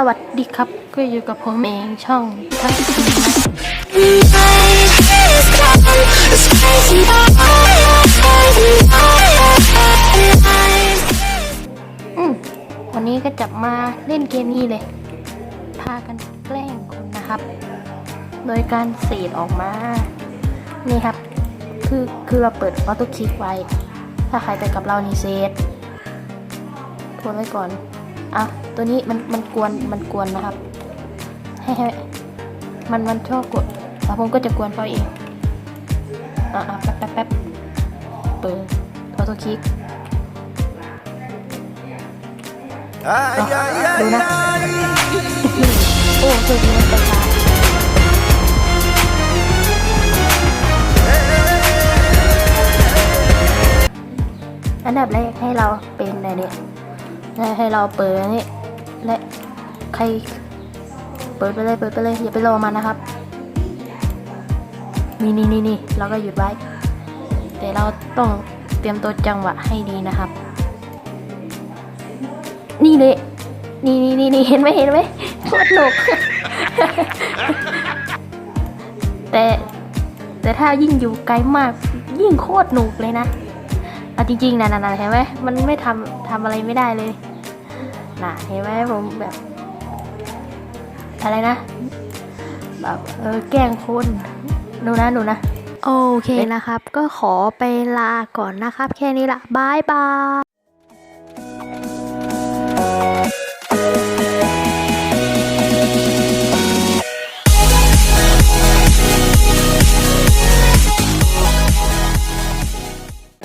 สวัสดีครับก็อยู่กับผมเองช่องทักอืมวันนี้ก็จะมาเล่นเกมนี้เลย พากันแกล้งคนนะครับ โดยการเศษออกมา นี่ครับ คือคือเราเปิดออโต้คลิกไว้ ถ้าใครไปกับเรานี่เซตทวนไว้ก่อน อะตัวนี้มันมันกวนมันกวนนะครับ ให้ให้มันมันชอบกดแล้วผมก็จะกวนเขาเองอะอะแป๊บแป๊บแป๊บเปิดออโต้คลิก Ay, ay, ay, Luna. ay. โอ้ตัวนี้มันไปช้าอันดับแรกให้เราเป็นอะไรเนี่ย ให้ให้เราเปิดอันนี้และใครเปิดไปเลยเปิดไปเลยอย่าไปรอมันนะครับนี่นี่นี่นี่เราก็หยุดไว้ แต่เราต้องเตรียมตัวจังหวะให้ดีนะครับ นี่เลยนี่นี่นี่นี่เห็นไหมเห็นไหมโคตรหนุกแต่แต่ถ้ายิ่งอยู่ไกลมากยิ่งโคตรหนุกเลยนะเอาจริงๆนะนะเห็นไหมมันไม่ทำทำอะไรไม่ได้เลย น่ะเห็นไหมผมแบบ อะไรนะ แบบเออแกล้งคุณดูนะดูนะโอเคนะครับ ก็ขอไปลาก่อนนะครับ แค่นี้ละบายบาย